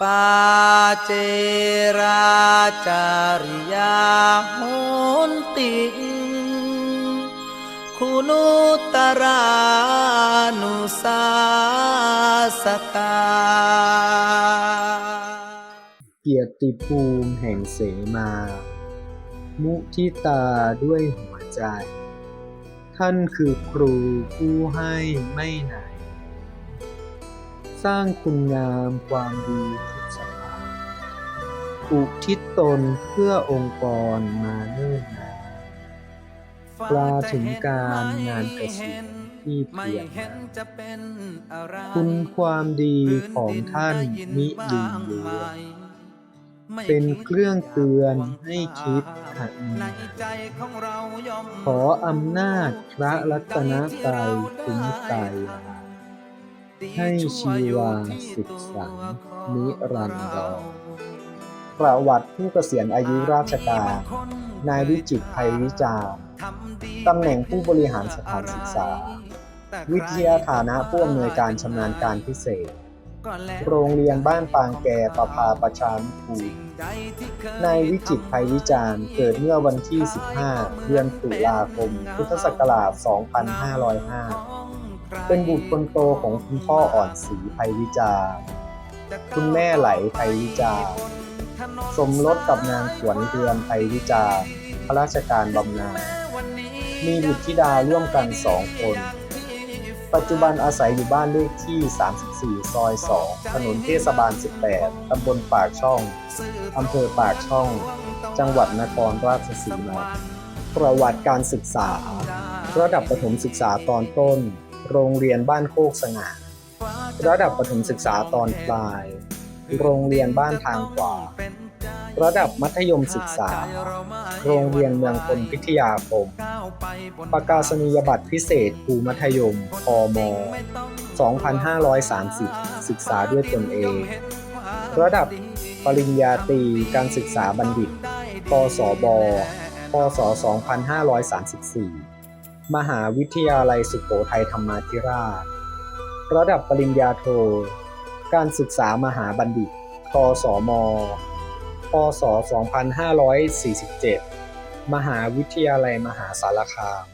ปาเจราจาริยาโหนติคุณุตรานุสาสกา เกียรติภูมิแห่งเสมา มุทิตาด้วยหัวใจ ท่านคือครูผู้ให้ไม่ไหน สร้างคุณงามความดีทุกสถานอุทิศตนเพื่อองค์กรมาเนิ่นนานปลาถึงการงานเกษียณที่เพียงนาคุณความดีของท่านมิลืมเลือนเป็นเครื่องเตือนให้คิดหัดมีขออำนาจพระรัตนตรัยคุ้มกาย ให้ชีวาสุขสันต์นิรันดรประวัติผู้เกษียณอายุราชการ นายวิจิตรไพวิจารตำแหน่งผู้บริหารสถานศึกษา วิทยาฐานะผู้อำนวยการชำนาญการพิเศษ โรงเรียนบ้านปางแกประภาประชานุกูลนายวิจิตรไพวิจารเกิดเมื่อวันที่ 15 เดือนตุลาคม พุทธศักราช 2505 เป็นบุตรคนโตของคุณพ่ออ่อนศรีไพวิจารคุณแม่ไหลไพวิจารสมรสกับนางขวนเรือนไพวิจารณ์ข้าราชการบำนาญมีบุตรธิดาร่วมกันสองคน ปัจจุบันอาศัยอยู่บ้านเลขที่ 34 ซอย 2 ถนนเทศบาล 18 ตำบลปากช่อง อำเภอปากช่อง จังหวัดนครราชสีมา ประวัติการศึกษา ระดับประถมศึกษาตอนต้น โรงเรียนบ้านโคกสง่า ระดับประถมศึกษาตอนปลาย โรงเรียนบ้านทางขวา ระดับมัธยมศึกษา โรงเรียนเมืองพลพิทยาคม ประกาศนียบัตรพิเศษครูมัธยมพม2530 ศึกษาด้วยตนเอง ระดับปริญญาตรีการศึกษาบัณฑิต ปสบ พศ 2534 มหาวิทยาลัยสุโขทัยธรรมาธิราช ระดับปริญญาโท การศึกษามหาบัณฑิตกสม พศ 2547 มหาวิทยาลัยมหาสารคาม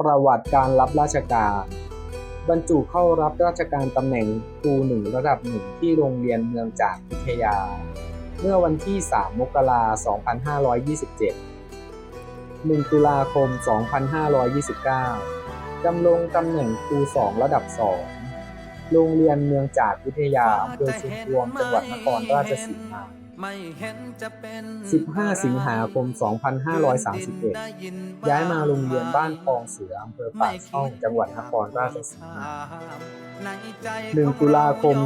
ประวัติการรับราชการ บรรจุเข้ารับราชการตำแหน่งครูหนึ่งระดับหนึ่งที่โรงเรียนเมืองจากวิทยา เมื่อวันที่ 3 มกราคม 2527 1 ตุลาคม 2529 ดำรงตำแหน่งครูสองระดับ2โรงเรียนเมืองจากวิทยาอำเภอชุมพวงจังหวัดนครราชสีมา 15 สิงหาคม 2531 ย้ายมาโรงเรียนบ้านคลองเสืออำเภอปากช่องจังหวัดนครราชสีมา 1 ตุลาคม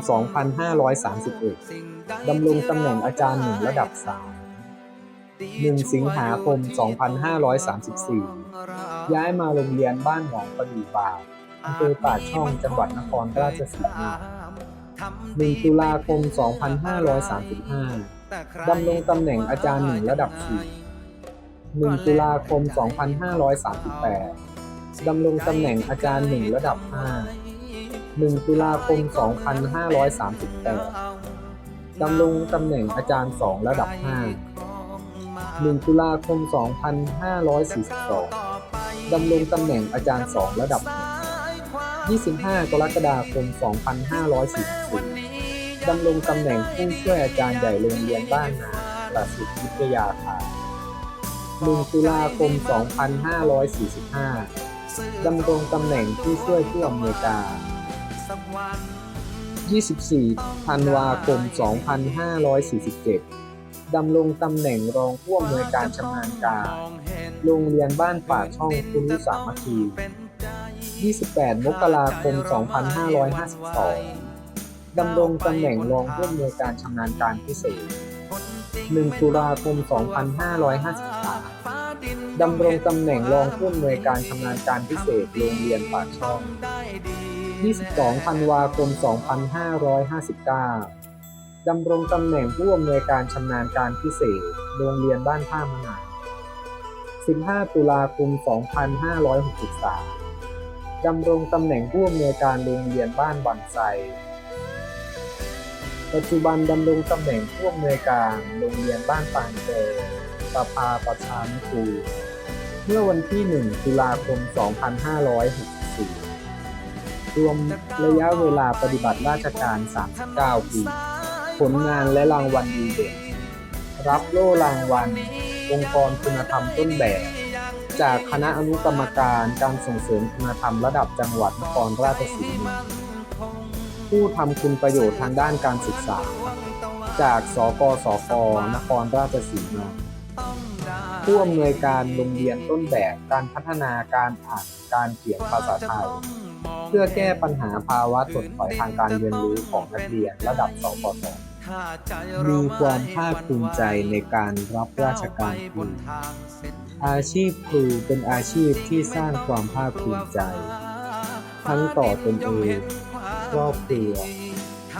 2531 ดำรงตำแหน่งอาจารย์หนึ่งระดับ3 1 สิงหาคม 2534 ย้ายมาโรงเรียนบ้านหนองประดู่บาอำเภอปากช่องจังหวัดนครราชสีมา 1 ตุลาคม 2535 ดำรงตำแหน่งอาจารย์หนึ่งระดับ4 1ตุลาคม 2538 ดำรงตำแหน่งอาจารย์หนึ่งระดับ 5 1 ตุลาคม 2538 ดำรงตำแหน่งอาจารย์ 2 ระดับ 5 1ตุลาคม 2542 ดำรงตำแหน่งอาจารย์ 2 ระดับ 25 กรกฎาคม 2544 ดำรงตำแหน่งผู้ช่วยอาจารย์ใหญ่โรงเรียนบ้านนาประสิทธิวิทยาคาร1ตุลาคม 2545 ดำรงตำแหน่งผู้ช่วยผู้อำนวยการ24 ธันวาคม 2547 ดำรงตำแหน่งรองผู้อำนวยการชำนาญการ โรงเรียนบ้านป่าช่องคุณรุสามัคคี 28 มกราคม 2552 ดำรงตำแหน่งรองผู้อำนวยการชำนาญการพิเศษ 1 ตุลาคม 2553 ดำรงตำแหน่งรองผู้อำนวยการชำนาญการพิเศษ โรงเรียนป่าช่อง 22 ธันวาคม 2559 ดำรงตำแหน่งผู้อำนวยการชำนาญการพิเศษ โรงเรียนบ้านท่ามะนาว15 ตุลาคม 2563 ดำรงตำแหน่งผู้อำนวยการโรงเรียนบ้านบันไซ ปัจจุบันดำรงตำแหน่งผู้อำนวยการโรงเรียนบ้านปางเจประภาประชานุกูเมื่อวันที่ 1 ตุลาคม 2564 รวมระยะเวลาปฏิบัติราชการ 39 ปี ผลงานและรางวัลดีเด่น รับโล่รางวัล องค์กรคุณธรรมต้นแบบ จากคณะอนุกรรมการการส่งเสริมคุณธรรมระดับจังหวัดนครราชสีมา ผู้ทำคุณประโยชน์ทางด้านการศึกษา จากสกสกนครราชสีมาผู้อำนวยการโรงเรียนต้นแบบการพัฒนาการอ่านการเขียนภาษาไทย เพื่อแก้ปัญหาภาวะถดถอยทางการเรียนรู้ของนักเรียนระดับสกส มีความภาคภูมิใจในการรับราชการครูอาชีพครูเป็นอาชีพที่สร้างความภาคภูมิใจ ทั้งต่อตนเองครอบครัว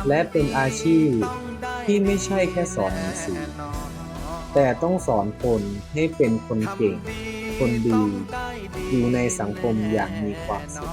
และเป็นอาชีพที่ไม่ใช่แค่สอนหนังสือแต่ต้องสอนคนให้เป็นคนเก่ง คนดี อยู่ในสังคมอย่างมีความสุข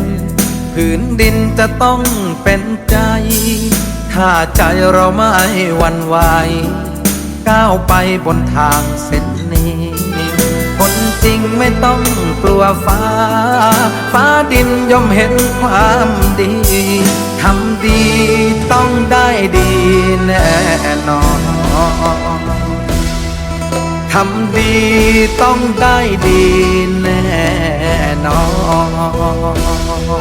ผืนดินจะต้องเป็นใจ ถ้าใจเราไม่วันไหวก้าวไปบนทางเส้นนี้ คนจริงไม่ต้องกลัวฟ้า ฟ้าดินย่อมเห็นความดี ทำดีต้องได้ดีแน่นอนทำดีต้องได้ดีแน่นอน